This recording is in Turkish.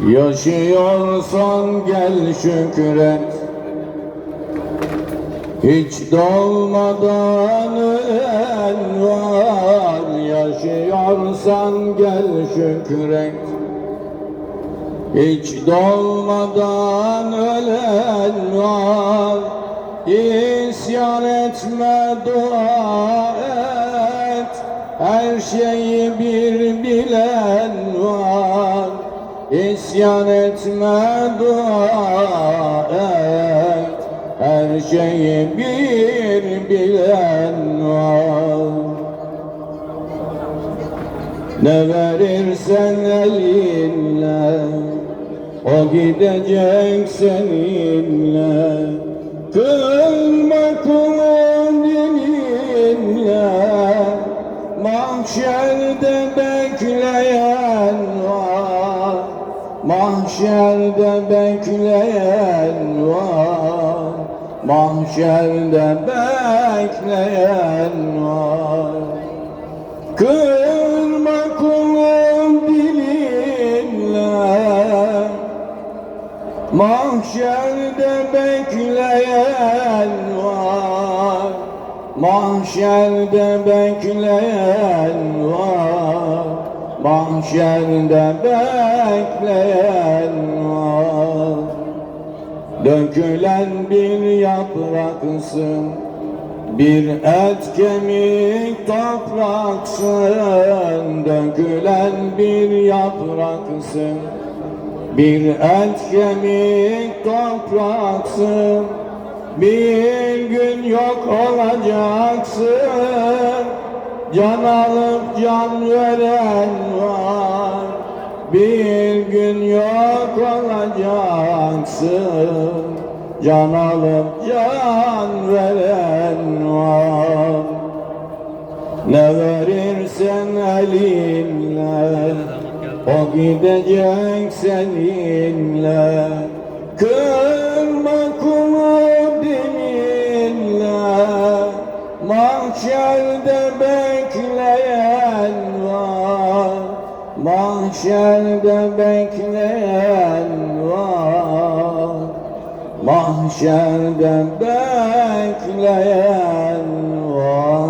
Yaşıyorsan gel şükret Hiç dolmadan ölen var. Yaşıyorsan gel şükret Hiç dolmadan ölen var. İsyan etme dua et. Her şeyi bir bilen İsyan etme dua et. Her şeyi bir bilen var. Ne verirsen elinle O gidecek seninle. Kılma kulun dilinle Mahşerde bekleyen var Mahşerde bekleyen var. Mahşerde bekleyen var. Kırma kulun dilinle. Mahşerde bekleyen var. Mahşerde bekleyen var Mahşerde bekleyen var. Dökülen bir yapraksın bir et kemik topraksın Dökülen bir yapraksın Bir et kemik topraksın Bir gün yok olacaksın Can can veren var. Bir gün yok olacaksın. Can can veren var. Ne verirsen elinle O gidecek seninle. Kırma kulu dininle Mahşerde Mahşerde bekleyen var. Mahşerde bekleyen var